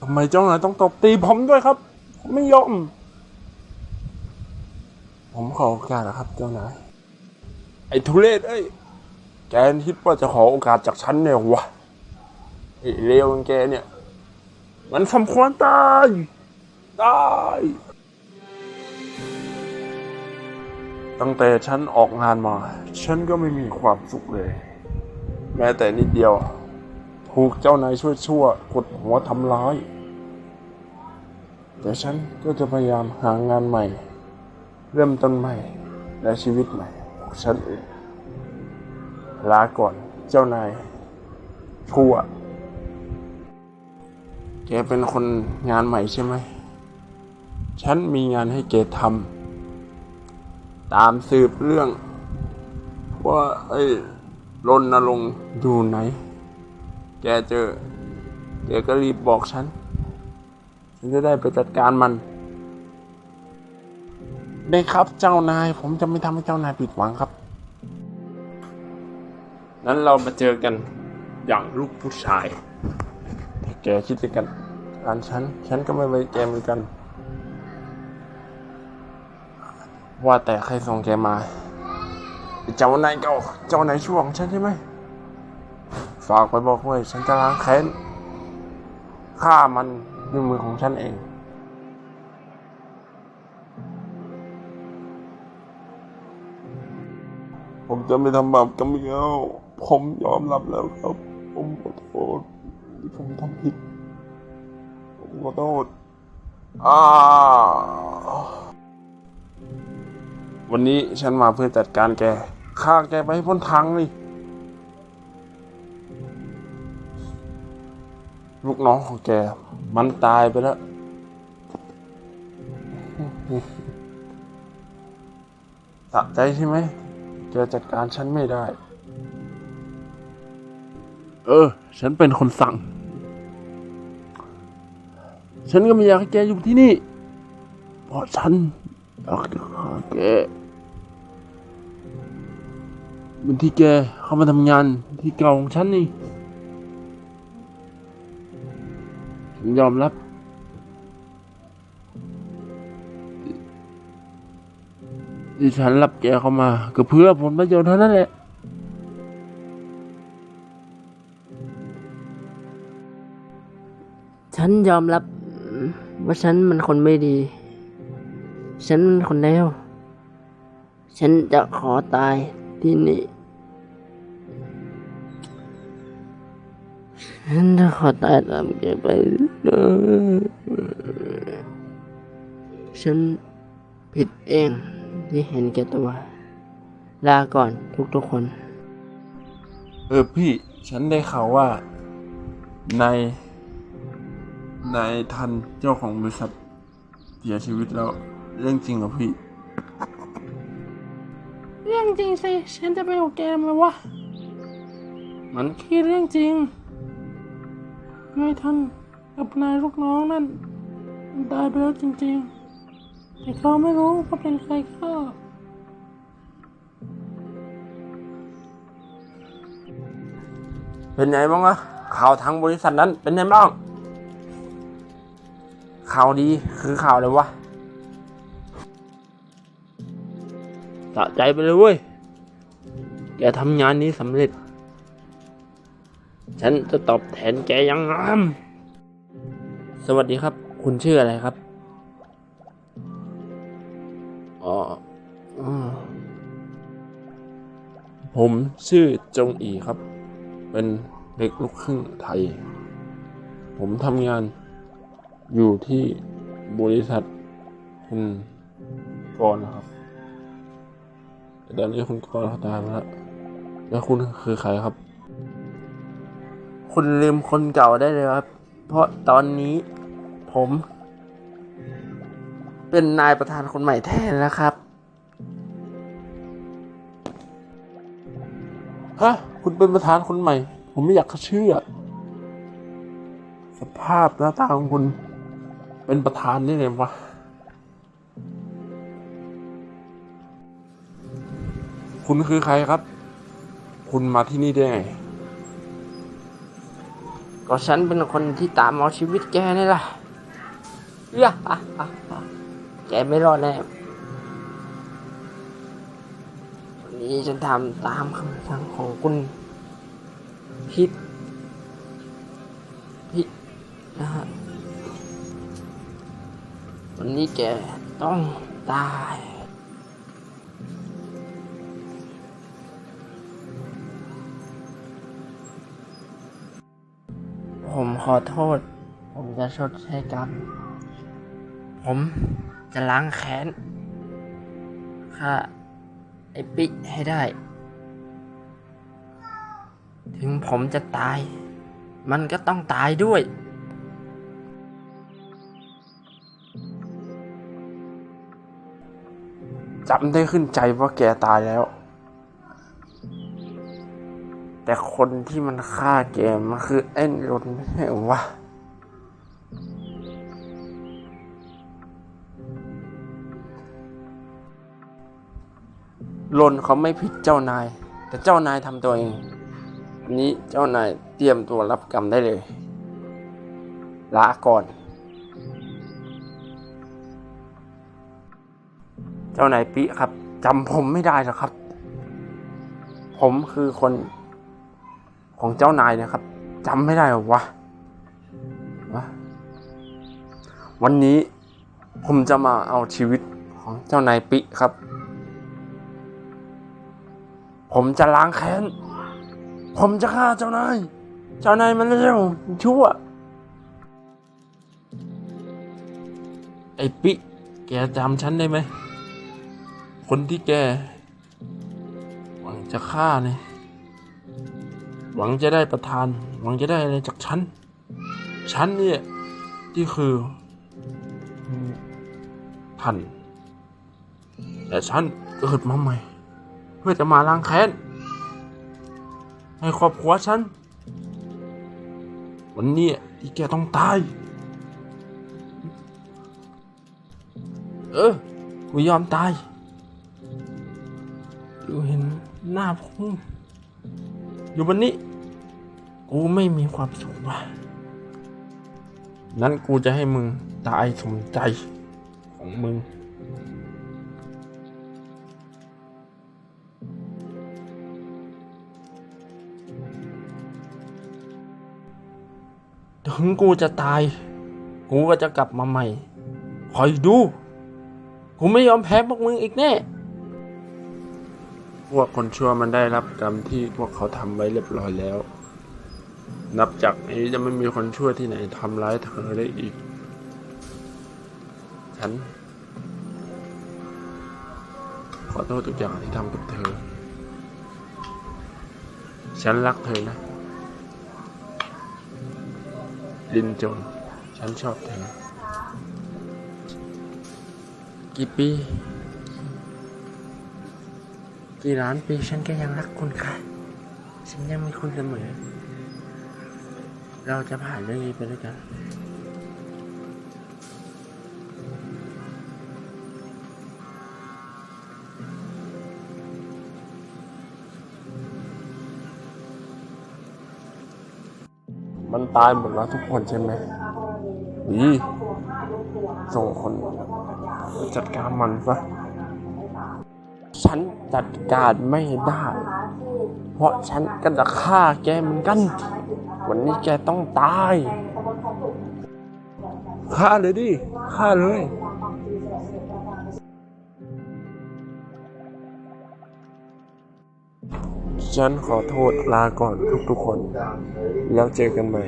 ทำไมเจ้านายต้องตบตีผมด้วยครับ ผมไม่ยอม ผมขอโอกาสนะครับ เจ้านาย ไอ้ทุเรศเอ้ย แกคิดว่าจะขอโอกาสจากฉันเนี่ยวะ ไอ้เลวอย่างแกเนี่ย มันสมควรตายตายตั้งแต่ฉันออกงานมา ฉันก็ไม่มีความสุขเลย แม้แต่นิดเดียว ถูกเจ้านายช่วยชั่วกดหัวทำร้าย แต่ฉันก็จะพยายามหางานใหม่ เริ่มต้นใหม่และชีวิตใหม่ของฉันเองลาก่อนเจ้านายชั่วแกเป็นคนงานใหม่ใช่ไหม ฉันมีงานให้แกทำตามสืบเรื่อง ว่าไอ้รณรงค์อยู่ไหน แกเจอ แกก็รีบบอกฉัน ฉันจะได้ไปจัดการมัน ได้ครับเจ้านาย ผมจะไม่ทำให้เจ้านายผิดหวังครับ นั้นเรามาเจอกันอย่างลูกผู้ชายถ้าแกคิดจะกันการฉัน ฉันก็ไม่ไว้แกเหมือนกัน ว่าแต่ใครส่งแกมา เจ้านายเก่าเจ้านายช่วงฉันใช่ไหม ฝากไปบอกไว้ฉันจะล้างแค้นฆ่ามันด้วยมือของฉันเองผมจะไม่ทำบาปกับเมียผมยอมรับแล้วครับ ผมขอโทษที่ผมทำผิด ผมขอโทษอ่าวันนี้ฉันมาเพื่อจัดการแกฆ่าแกไปให้พ้นทางเลย ลูกน้องของแก มันตายไปแล้ว สะใจใช่ไหม แกจัดการฉันไม่ได้ เออ ฉันเป็นคนสั่ง ฉันก็ไม่อยากให้แกอยู่ที่นี่ เพราะฉันอยากจะฆ่าแกเหมือนที่แกเข้ามาทำงานที่เก่าของฉันนี่ ยอมรับที่ฉันรับแกเข้ามา ก็เพื่อผลประโยชน์เท่านั้นแหละฉันยอมรับ ว่าฉันมันคนไม่ดี ฉันมันคนเลวฉันจะขอตายที่นี่ ฉันจะขอตายตามแกไป ฉันผิดเองที่เห็นแก่ตัว ลาก่อนทุกๆคน เออพี่ฉันได้ข่าวว่าในายนายทันเจ้าของบริษัทเสียชีวิตแล้ว เรื่องจริงเหรอพี่ เรื่องจริงสิ ฉันจะไปเอาแกมาวะ มันคือเรื่องจริงนายท่าน กับนายลูกน้องนั่นตายไปแล้วจริงๆ แต่เขาไม่รู้ว่าเป็นใครฆ่าเป็นไงบ้างวะข่าวทางบริษัทนั้นเป็นไงบ้าง ข่าวดีคือข่าวอะไรวะสะใจไปเลยเว้ย แกทำงานนี้สำเร็จ ฉันจะตอบแทนแกยังงาม สวัสดีครับ คุณชื่ออะไรครับ อ๋ออืมผมชื่อจงอีครับ เป็นเด็กลูกครึ่งไทย ผมทำงานอยู่ที่บริษัทคุณกรณ์นะครับแต่ตอนนี้คุณกรณ์เขาตายไปแล้วแล้วคุณคือใครครับ คุณลืมคนเก่าได้เลยครับ เพราะตอนนี้ ผม เป็นนายประธานคนใหม่แทนแล้วครับฮะคุณเป็นประธานคนใหม่ ผมไม่อยากจะเชื่อ สภาพหน้าตาของคุณ เป็นประธานนี่ไงวะคุณคือใครครับ คุณมาที่นี่ได้ไง ก็ฉันเป็นคนที่ตามเอาชีวิตแกนี่ล่ะ เอ้ยอะอะอะแกไม่รอดแน่วันนี้ฉันทำตามคำสั่งของคุณพิษพิษนะฮะวันนี้แกต้องตายผมขอโทษ ผมจะชดใช้กรรม ผมจะล้างแค้นฆ่าไอ้ปิให้ได้ ถึงผมจะตาย มันก็ต้องตายด้วย จำได้ขึ้นใจว่าแกตายแล้ว แต่คนที่มันฆ่าแกมันคือไอ้รนไม่ใช่เหรอวะ ลนเขาไม่ผิดเจ้านาย แต่เจ้านายทำตัวเองอันนี้เจ้านายเตรียมตัวรับกรรมได้เลยลาก่อน เจ้านายปิครับจำผมไม่ได้หรอกครับ ผมคือคนของเจ้านายนะครับจำไม่ได้หรอวะวะวันนี้ผมจะมาเอาชีวิตของเจ้านายปิครับ ผมจะล้างแค้น ผมจะฆ่าเจ้านาย เจ้านายมันเร็วชั่ว ไอ้ปิแกจำฉันได้ไหม คนที่แก หวังจะฆ่าเนี่ย หวังจะได้ประทาน หวังจะได้อะไรจากฉัน ฉันเนี่ย ที่คือท่านแต่ฉันเกิดมาใหม่ พื่อจะมาล้างแค้นให้ครอบครัวฉัน วันนี้ที่แกต้องตาย เออกูยอมตายดูเห็นหน้าผมอยู่วันนี้ กูไม่มีความสุขว่ะนั้นกูจะให้มึงตายสมใจของมึง ถึงกูจะตาย กูก็จะกลับมาใหม่ คอยดู กูไม่ยอมแพ้พวกมึงอีกแน่ พวกคนชั่วมันได้รับกรรมที่พวกเขาทำไว้เรียบร้อยแล้ว นับจากนี้จะไม่มีคนชั่วที่ไหนทำร้ายเธอได้อีก ฉัน ขอโทษทุกอย่างที่ทำกับเธอ ฉันรักเธอนะ ลินจนฉันชอบเธอกี่ปี กี่ล้านปีฉันก็ยังรักคุณค่ะ ฉันยังมีคุณเสมอ เราจะผ่านเรื่องนี้ไปด้วยกัน มันตายหมดแล้วทุกคนใช่ไหมดีส่งคนไปจัดการมันซะฉันจัดการไม่ได้ เพราะฉันก็จะฆ่าแกเหมือนกัน วันนี้แกต้องตายฆ่าเลยดิฆ่าเลย ฉันขอโทษลาก่อนทุกๆคน แล้วเจอกันใหม่